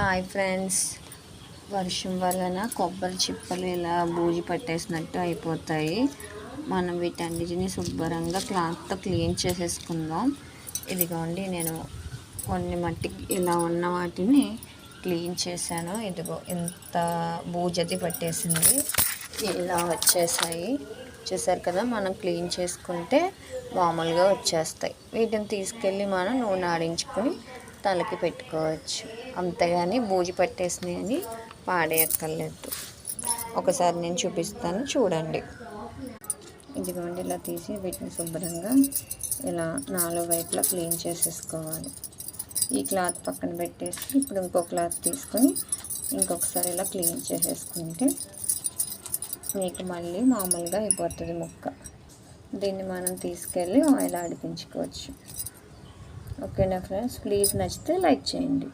Hi friends. వర్షం వలన కొబ్బరి చిప్పలు ఇలా బూజు పట్టేసినట్టు అయిపోతాయి. మనం వీటన్నిటిని శుభ్రంగా క్లాత్తో క్లీన్ చేసేసుకుందాం. ఇదిగోండి నేను కొన్ని మట్టికి ఇలా ఉన్న వాటిని క్లీన్ చేశాను. ఇదిగో ఇంత బూజది పట్టేసింది. ఇలా వచ్చేసాయి. చూసారు కదా మనం క్లీన్ చేసుకుంటే మామూలుగా వచ్చేస్తాయి. వీటిని తీసుకెళ్ళి మనం నూనె ఆడించుకొని తలకి పెట్టుకోవచ్చు. అంతగాని బూజు పట్టేసినాయని పాడేయక్కర్లేదు. ఒకసారి నేను చూపిస్తాను చూడండి. ఇదిగోండి ఇలా తీసి వీటిని శుభ్రంగా ఇలా నాలుగు వైపులా క్లీన్ చేసేసుకోవాలి. ఈ క్లాత్ పక్కన పెట్టేసి ఇప్పుడు ఇంకో క్లాత్ తీసుకొని ఇంకొకసారి ఇలా క్లీన్ చేసేసుకుంటే మీకు మళ్ళీ మామూలుగా అయిపోతుంది ముక్క. దీన్ని మనం తీసుకెళ్ళి ఆయిల్ ఆడిపించుకోవచ్చు. ఓకేనా ఫ్రెండ్స్? ప్లీజ్ నచ్చితే లైక్ చేయండి.